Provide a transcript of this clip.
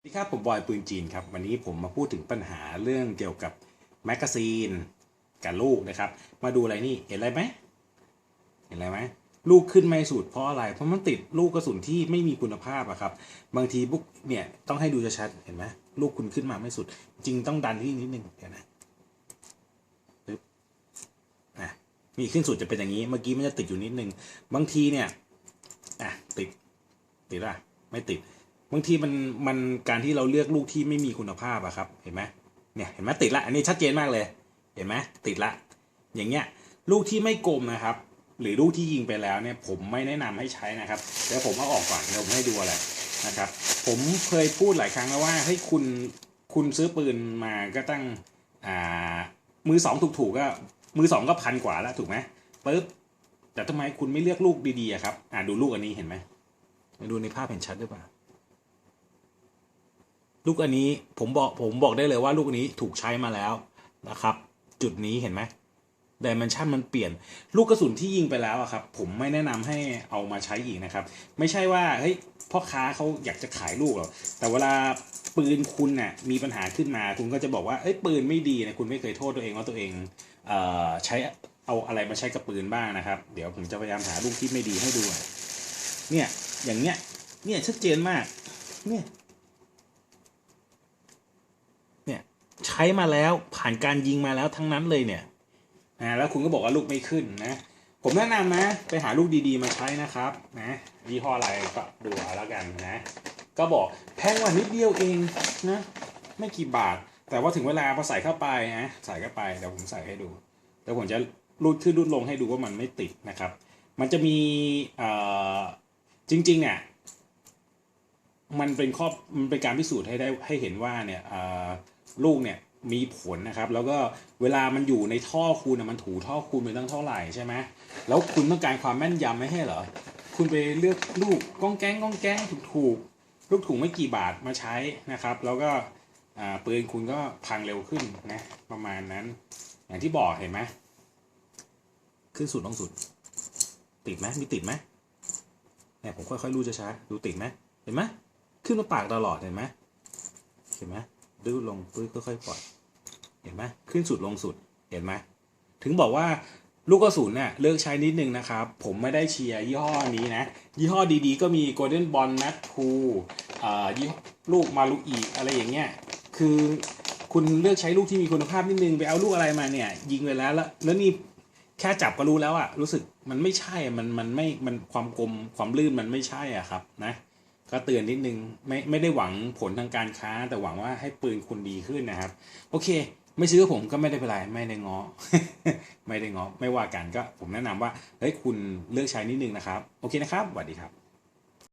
สวัสดีครับผมบอยปืนจีนครับวันนี้ผมมาพูดถึงปัญหาเรื่องเกี่ยวกับแมกกาซีนกับลูกนะครับ มาดูอะไรนี่เห็นอะไรไหมเห็นอะไรไหมลูกขึ้นไม่สุดเพราะอะไร เพราะมันติดลูกกระสุนที่ไม่มีคุณภาพอะครับบางทีบุ๊กเนี่ยต้องให้ดูชัดเห็นไหมลูกคุณขึ้นมาไม่สุด จริงต้องดันที่นิดนึงเดี๋ยวนะปึ๊บอะมีขึ้นสุดจะเป็นอย่างนี้เมื่อกี้มันจะติดอยู่นิดนึงบางทีเนี่ยอะติดติดป่ะไม่ติด บางทีมันมันการที่เราเลือกลูกที่ไม่มีคุณภาพอะครับ เห็นไหมเนี่ยเห็นไหมติดละ อันนี้ชัดเจนมากเลย เห็นไหมติดละ อย่างเงี้ยลูกที่ไม่กลมนะครับ หรือลูกที่ยิงไปแล้วเนี่ย ผมไม่แนะนำให้ใช้นะครับเดี๋ยวผมเอาออกก่อนเดี๋ยวผมให้ดูอะไรนะครับ ผมเคยพูดหลายครั้งแล้วว่าเฮ้คุณคุณซื้อปืนมาก็ตั้งอ่ามือสองถูกๆกก็มือสองก็พันกว่าแล้วถูกไหมปึ๊บแต่ทำไมคุณไม่เลือกลูกดีๆครับ อ่าดูลูกอันนี้เห็นไหมดูในภาพเห็นชัดหรือเปล่า ลูกอันนี้ผมบอกผมบอกได้เลยว่าลูกนี้ถูกใช้มาแล้วนะครับ จุดนี้เห็นไหมดิเมนชันมันเปลี่ยน ลูกกระสุนที่ยิงไปแล้วอะครับ ผมไม่แนะนำให้เอามาใช้อีกนะครับ ไม่ใช่ว่าเฮ้ยพ่อค้าเขาอยากจะขายลูกหรอกแต่เวลาปืนคุณน่ะมีปัญหาขึ้นมาคุณก็จะบอกว่าเอ้ยปืนไม่ดีนะคุณไม่เคยโทษตัวเองว่าตัวเองเอ่อใช้เอาอะไรมาใช้กับปืนบ้างนะครับ เดี๋ยวผมจะพยายามหาลูกที่ไม่ดีให้ดูเนี่ยอย่างเงี้ยเนี่ยชัดเจนมากเนี่ยใช้มาแล้วผ่านการยิงมาแล้วทั้งนั้นเลยเนี่ยนะแล้วคุณก็บอกว่าลูกไม่ขึ้นนะผมแนะนำนะไปหาลูกดีๆมาใช้นะครับนะยี่ห้ออะไรก็ดูเอาแล้วกันนะ ก็บอกแพงกว่านิดเดียวเองนะไม่กี่บาท แต่ว่าถึงเวลาพอใส่เข้าไปนะใส่เข้าไปเดี๋ยวผมใส่ให้ดูเดี๋ยวผมจะรูดขึ้นรูดลงให้ดูว่ามันไม่ติดนะครับ มันจะมีเอ่อจริงๆเนี่ยมันเป็นข้อมันเป็นการพิสูจน์ให้ได้ให้เห็นว่าเนี่ยเอ่อลูกเนี่ย มีผลนะครับ แล้วก็เวลามันอยู่ในท่อคุณนะมันถูท่อคุณไปตั้งเท่าไหร่ใช่ไหมแล้วคุณต้องการความแม่นยำไม่ให้เหรอคุณไปเลือกลูกก้องแก้งก้องแก้งถูกถูกๆลูกถุงไม่กี่บาทมาใช้นะครับ แล้วก็ปืนคุณก็พังเร็วขึ้นนะประมาณนั้น อย่างที่บอกเห็นไหมขึ้นสุดลงสุด ติดไหมมีติดไหมเนี่ยผมค่อยๆรูดช้าๆดูติดไหมเห็นไหมขึ้นมาปากตลอดเห็นไหมเห็นไหม ดื้อลงปื้อค่อยๆปล่อยเห็นไหมขึ้นสุดลงสุดเห็นไหมถึงบอกว่าลูกกระสุนเนี่ยเลือกใช้นิดนึงนะครับ ผมไม่ได้เชียร์ยี่ห้อนี้นะ ยี่ห้อดีๆ ก็มี Golden Bond Mat 2อ่ายี่ลูกมาลุอีอะไรอย่างเงี้ยคือคุณเลือกใช้ลูกที่มีคุณภาพนิดนึงไปเอาลูกอะไรมาเนี่ย ยิงไปแล้วแล้วแล้วนี่แค่จับก็รู้แล้วอะรู้สึกมันไม่ใช่มันมันไม่มันความกลมความลื่นมันไม่ใช่อะครับนะ ก็เตือนนิดนึงไม่ไม่ได้หวังผลทางการค้า แต่หวังว่าให้ปืนคุณดีขึ้นนะครับ โอเค ไม่ซื้อผมก็ไม่ได้เป็นไรไม่ได้งอไม่ได้งอไม่ว่ากันก็ผมแนะนำว่าเฮ้ยคุณเลือกใช้นิดนึงนะครับ โอเคนะครับสวัสดีครับ